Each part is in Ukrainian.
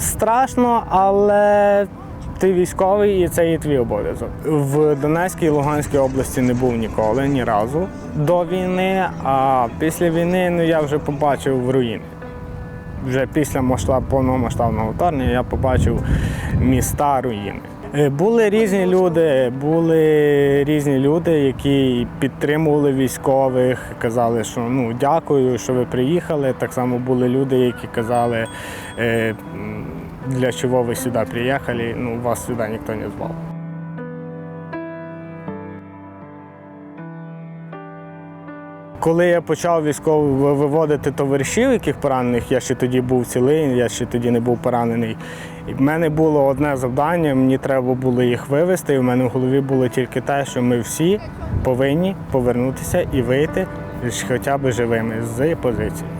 Страшно, але ти військовий і це є твій обов'язок. В Донецькій і Луганській області не був ніколи, ні разу до війни. А після війни ну, я вже побачив руїни. Вже після масштаб, повномасштабного вторгнення я побачив міста руїни. Е, Були різні люди, були різні люди, які підтримували військових, казали, що ну дякую, що ви приїхали. Так само були люди, які казали, е, для чого ви сюди приїхали, ну вас сюди ніхто не звав. Коли я почав військово виводити товаришів, яких поранених, я ще тоді був цілий, я ще тоді не був поранений. І в мене було одне завдання, мені треба було їх вивезти, і в мене в голові було тільки те, що ми всі повинні повернутися і вийти хоча б живими з позиції.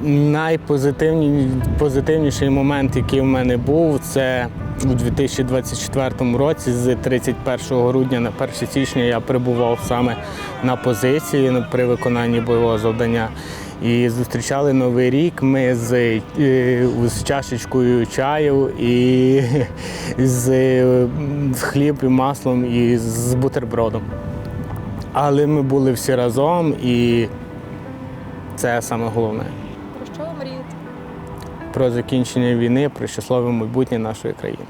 Найпозитивніший момент, який в мене був, це у 2024 році, з 31 грудня на 1 січня я прибував саме на позиції ну, при виконанні бойового завдання. І зустрічали новий рік ми з, е, з чашечкою чаю і з хліб і маслом і з бутербродом. Але ми були всі разом, і це саме головне про закінчення війни, про щасливе майбутнє нашої країни.